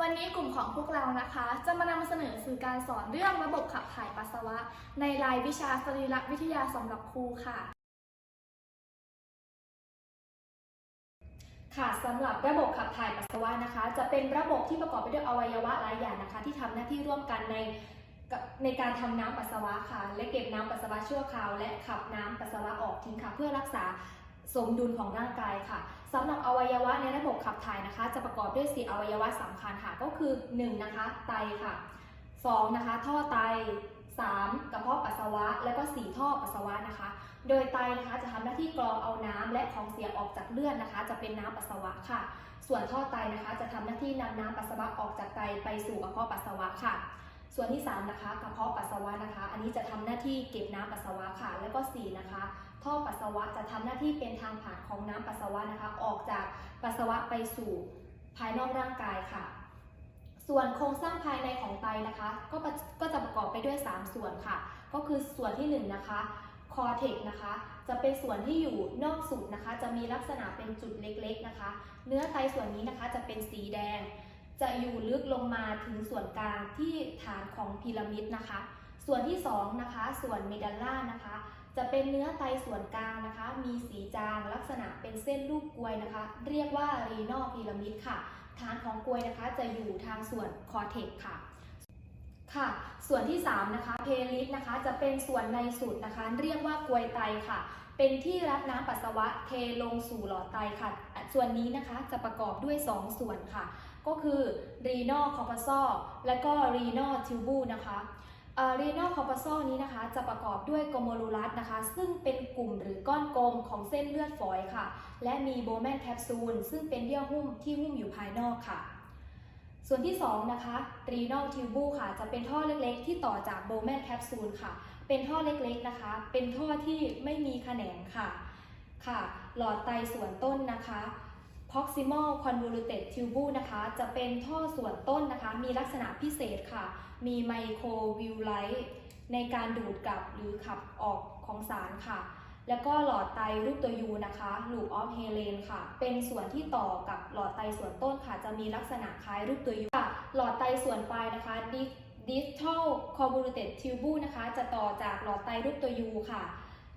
วันนี้กลุ่มของพวกเรานะคะ จะมานำเสนอสื่อการสอนเรื่องระบบขับถ่ายปัสสาวะ ในรายวิชาสรีรวิทยาสำหรับครูค่ะ ค่ะสำหรับระบบขับถ่ายปัสสาวะนะคะ จะเป็นระบบที่ประกอบไปด้วยอวัยวะหลายอย่างนะคะ ที่ทำหน้าที่ร่วมกันในในการทำน้ำปัสสาวะค่ะ และเก็บน้ำปัสสาวะชั่วคราว และขับน้ำปัสสาวะออกทิ้งค่ะ เพื่อรักษา สมดุลของร่างกายค่ะสำหรับอวัยวะในระบบขับถ่ายนะคะ จะประกอบด้วย 4 อวัยวะสำคัญค่ะ ก็คือ 1 นะคะ ไตค่ะ2นะคะ ท่อไต 3. กระเพาะปัสสาวะ แล้วก็ 4 ท่อปัสสาวะนะคะ โดยไตนะคะจะทำหน้าที่กรองเอาน้ำและของเสียออกจากเลือดนะคะ จะเป็นน้ำปัสสาวะค่ะ ส่วนท่อไตนะคะจะทำหน้าที่นำน้ำปัสสาวะออกจากไตไปสู่กระเพาะปัสสาวะค่ะ ส่วนที่ 3 นะคะ กระเพาะปัสสาวะนะคะ อันนี้จะทำหน้าที่เก็บน้ำปัสสาวะค่ะ แล้วก็ 4 นะคะ ท่อปัสสาวะจะทำหน้าที่เป็นทางผ่านของน้ำปัสสาวะนะคะ ออกจากปัสสาวะไปสู่ภายนอกร่างกายค่ะ ส่วนโครงสร้างภายในของไตนะคะ ก็ก็จะประกอบไปด้วย 3 ส่วนค่ะ ก็คือส่วนที่1นะคะคอเทกนะคะจะเป็นส่วนที่อยู่นอกสุดนะคะ จะมีลักษณะเป็นจุดเล็กๆนะคะ เนื้อไตส่วนนี้นะคะจะเป็นสีแดง จะอยู่ลึกลงมาถึงส่วนกลางที่ฐานของพีระมิดนะคะ ส่วนที่2นะคะส่วนเมดัลล่านะคะ จะเป็นเนื้อไตส่วนกลางนะคะ มีสีจางลักษณะเป็นเส้นรูปกลวยนะคะ เรียกว่ารีนอลพีระมิดค่ะ ฐานของกลวยนะคะจะอยู่ทางส่วนคอเทกค่ะค่ะ ส่วนที่ 3 นะคะเพลิสนะคะ จะเป็นส่วนในสุดนะคะ เรียกว่ากลวยไตค่ะ เป็นที่รับน้ำปัสสาวะเทลงสู่หลอดไตค่ะ ส่วนนี้นะคะจะประกอบด้วย 2 ส่วนค่ะ ก็คือ renal corpuscle และก็ renal tubule นะคะ เอ่อ renal corpuscle นี้นะคะ จะประกอบด้วย glomerulus นะคะ ซึ่งเป็นกลุ่มหรือก้อนกลมของเส้นเลือดฝอยค่ะ และมี Bowman capsule ซึ่งเป็นเยื่อหุ้มที่หุ้มอยู่ภายนอกค่ะ ส่วนที่ 2 นะคะ renal tubule ค่ะ จะเป็นท่อเล็กๆ ที่ต่อจาก Bowman capsule ค่ะ เป็นท่อเล็กๆนะคะ เป็นท่อที่ไม่มีแขนงค่ะค่ะ หลอดไตส่วนต้นนะคะ proximal convoluted tubule นะคะ จะเป็นท่อส่วนต้นนะคะ มีลักษณะพิเศษค่ะ มี microvillite ในการดูดกลับหรือขับออกของสารค่ะ แล้วก็หลอดไตรูปตัว U นะคะ loop of Helen ค่ะ เป็นส่วนที่ต่อกับหลอดไตส่วนต้นค่ะ จะมีลักษณะคล้ายรูปตัว U ค่ะ หลอดไตส่วนปลายนะคะ distal convoluted tubule นะคะ จะต่อจากหลอดไตรูปตัว U ค่ะ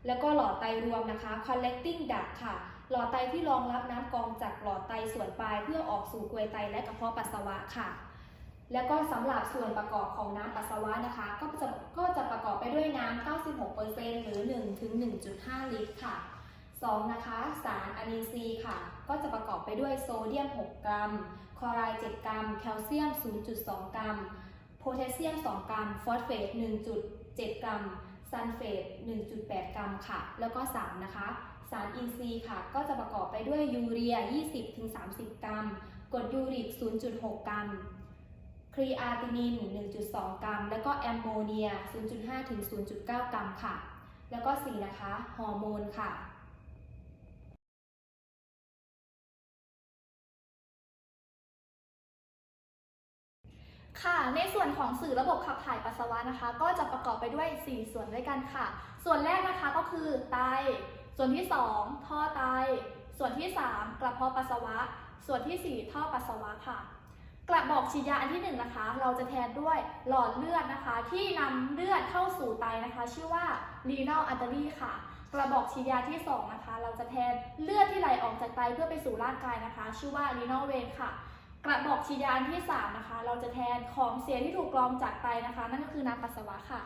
แล้วก็หลอดไตรวมนะคะ collecting duct ค่ะ หลอดไตที่รองรับน้ำกรองจากหลอดไตส่วนปลาย เพื่อออกสู่กลวยไตและกระเพาะปัสสาวะค่ะ แล้วก็สำหรับส่วนประกอบของน้ำปัสสาวะนะคะ ก็จะก็จะประกอบไปด้วยน้ำ 96%หรือ1ถึง1.5 ลิตรค่ะ 2 นะคะสารอะมินซีย์ค่ะ ก็จะประกอบไปด้วยโซเดียม 6 กรัม คลอไรด์ 7 กรัม แคลเซียม 0.2 กรัม โพแทสเซียม 2 กรัม ฟอสเฟต 1.7 กรัม ซัลเฟต 1.8 กรัมค่ะ แล้วก็ 3 นะคะ สารอินทรีย์ค่ะ ก็จะประกอบไปด้วยยูเรีย 20-30 กรัมกรดยูริก 0.6 กรัม ครีอาร์ตินิน 1.2 กรัม แล้วก็แอมโมเนีย 0.5-0.9 กรัมค่ะ แล้วก็ 4 นะคะ ฮอร์โมนค่ะ ค่ะ ในส่วนของสื่อระบบขับถ่ายปัสสาวะนะคะ ก็จะประกอบไปด้วย 4 ส่วนด้วยกันค่ะ ส่วนแรกนะคะก็คือไต ส่วนที่ 2 ท่อไต ส่วนที่ 3 กระเพาะปัสสาวะ ส่วนทีสี่4 ท่อปัสสาวะค่ะ กระบอกฉีดยาอันที่1นะคะ เราจะแทนด้วยหลอดเลือดนะคะ ที่นำเลือดเข้าสู่ไตนะคะ ชื่อว่า renal artery ค่ะ กระบอกฉีดยาที่ 2 นะคะ เราจะแทนเลือดที่ไหลออกจากไตเพื่อไปสู่ร่างกายนะคะ ชื่อว่า renal vein ค่ะ กระบอกฉีดยาอันที่ 3 นะคะ เราจะแทนของเสียที่ถูกกรองจากไตนะคะ นั่นก็คือน้ำปัสสาวะค่ะ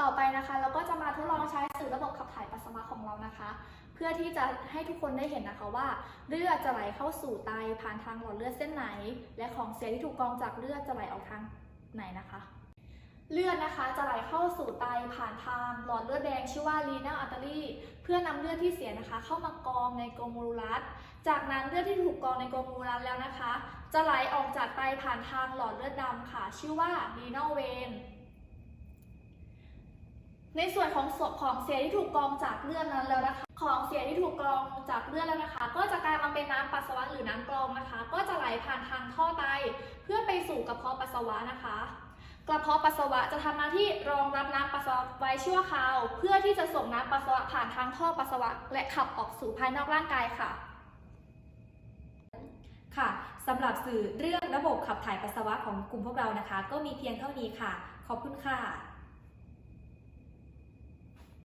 ต่อไปนะคะเราก็จะมาทดลองใช้สื่อระบบขับถ่ายปัสสาวะของเรานะคะ เพื่อที่จะให้ทุกคนได้เห็นนะคะว่า เลือดจะไหลเข้าสู่ไตผ่านทางหลอดเลือดเส้นไหน และของเสียที่ถูกกรองจากเลือดจะไหลออกทางไหนนะคะเลือดนะคะจะไหลเข้าสู่ไตผ่านทาง หลอดเลือดแดงชื่อว่า renal artery เพื่อนำเลือดที่เสียนะคะ เข้ามากรองในโกลเมรูลัส จากนั้นเลือดที่ถูกกรองในกลเมรูลัสแล้วนะคะ จะไหลออกจากไตผ่านทางหลอดเลือดดำค่ะ ชื่อว่า renal vein ในส่วนของส่วนของเสียที่ถูกกรองจากเลือดนั้นแล้วนะคะ ของเสียที่ถูกกรองจากเลือดแล้วนะคะ ก็จะกลายมาเป็นน้ำปัสสาวะหรือน้ำกรองนะคะ ก็จะไหลผ่านทางท่อไต เพื่อไปสู่กระเพาะปัสสาวะนะคะ กระเพาะปัสสาวะจะทำหน้าที่รองรับน้ำปัสสาวะไว้ชั่วคราว เพื่อที่จะส่งน้ำปัสสาวะผ่านทางท่อปัสสาวะและขับออกสู่ภายนอกร่างกายค่ะ สำหรับสื่อเรื่องระบบขับถ่ายปัสสาวะของกลุ่มพวกเรานะคะ ก็มีเพียงเท่านี้ค่ะ ขอบคุณค่ะ